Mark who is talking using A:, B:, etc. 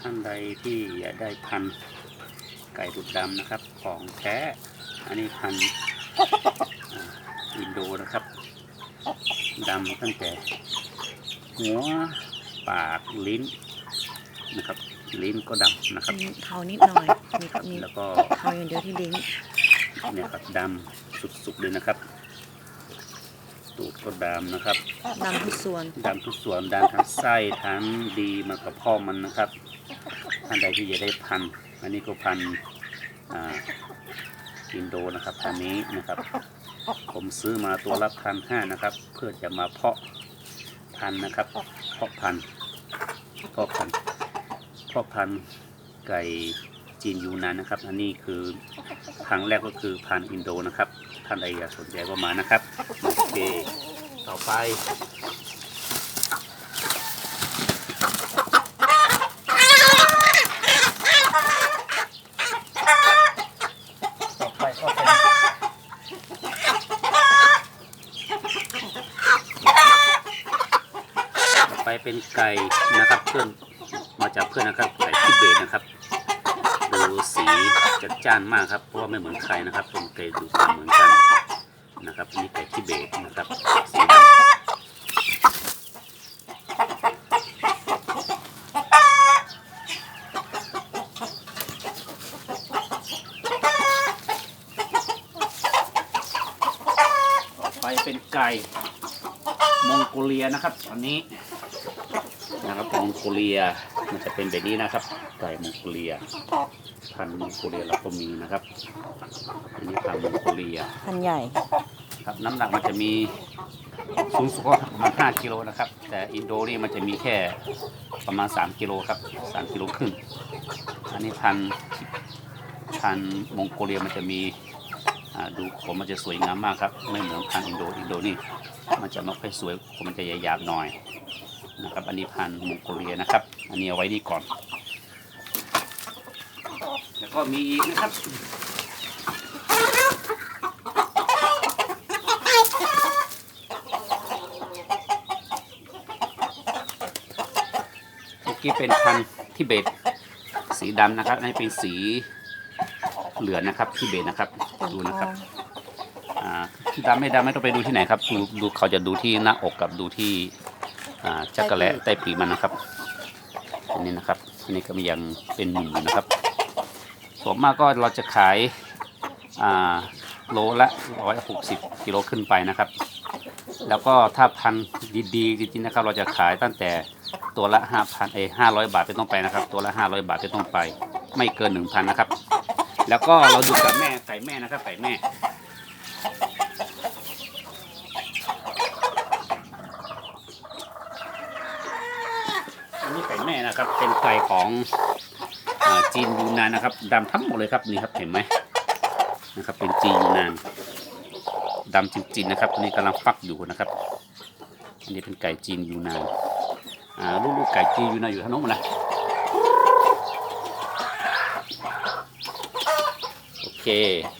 A: ท่านใดที่อยากได้พันธุ์ไก่ดุดดำนะครับ ของแท้ อันนี้พันธุ์อ่าอินโดนะครับดำตั้งแต่หัวปากลิ้นนะครับ ลิ้นก็ดำนะครับ
B: มีเขานิดหน่อยมีเขามี
A: แล้วก็
B: เขาอย่างเดียวที่ลิ้น
A: เนี่ยครับดำสุดๆเลยนะครับ ตูดก็ดำนะครับ
B: ดำทุกส่วน
A: ดำทุกส่วนดำทั้งไส้ทั้งดีมากับพ่อมันนะครับ ท่านใดที่จะได้พันอันนี้ก็พันอินโดนะครับพันนี้นะครับ ผมซื้อมาตัวละพันห้านะครับ เพื่อจะมาเพาะพันนะครับ เพาะพันเพาะพันเพาะพันไก่จีนยูนานนะครับ อันนี้คือครั้งแรกก็คือพันอินโดนะครับ ท่านใดอยากสนใจก็มานะครับโอเคต่อไป ต่อไปก็เป็นต่อ ไปเป็นไก่นะครับเพื่อนมาจากเพื่อนนะครับไก่ทิเบตนะครับ ดูสีจัดจ้านมากครับเพราะว่าไม่เหมือนใครนะครับเป็นไก่ดูดำเหมือนกันนะครับนนี่ไก่ทิเบตนะครับสีดำ เป็นไก่มองโกเลียนะครับ อันนี้นะครับมองโกเลียมันจะเป็นแบบนี้นะครับ ไก่มองโกเลีย พันธุ์มองโกเลียเราก็มีนะครับ อันนี้พันธุ์มองโกเลีย
B: พันใหญ่
A: ครับน้ำหนักมันจะมีสูงสุดก็ประมาณ5กิโลนะครับ แต่อินโดนี่มันจะมีแค่ประมาณ 3กิโลครับ3กิโลครึ่งอันนี้พันธุ์พันธุ์มองโกเลียมันจะมีอ่า ดูขนมันจะสวยงามมากครับ ไม่เหมือนพันอินโดอินโดนี่มันจะไม่ค่อยสวยขนมันจะหยาบๆหน่อยนะครับ อันนี้พันมองโกเลียนะครับ อันนี้เอาไว้นี่ก่อน แล้วก็มีอีกนะครับเมื่อกี้เป็นพันธุ์ทิเบตสีดำนะครับอันนี้เป็นสี เหลืองนะครับทิเบตนะครับ ดูนะครับอ่าดำไม่ดำไม่ต้องไปดูที่ไหนครับดูดูเขาจะดูที่หน้าอกกับดูที่อ่าจักระแลใต้ปีกมันนะครับอันนี้นะครับอันนี้ก็มียังเป็นหนุ่มอยู่นะครับส่วนมากก็เราจะขายอ่าโลละร้อยหกสิบกิโลขึ้นไปนะครับ แล้วก็ถ้าพันธุ์ดีๆจริงๆนะครับ เราจะขายตั้งแต่ตัวละห้าพันเอห้าร้อยบาทไปต้องไปนะครับ ตัวละห้าร้อยบาทไปต้องไป ไม่เกินหนึ่งพันนะครับ แล้วก็เราดูกับแม่ไก่แม่นะครับไก่แม่อันนี้ไก่แม่นะครับ เป็นไก่ของอจีนยูนานนะครับดำทั้งหมดเลยครับนี่ครับเห็นไหมนะครับ เป็นจีนยูนานดำจริงๆนะครับนนี้กำลังฟักอยู่นะครับอันนี้เป็นไก่จีนยูนานลูกๆไก่จีนยูนานอยู่ทางโน้นหมดนะโอ เค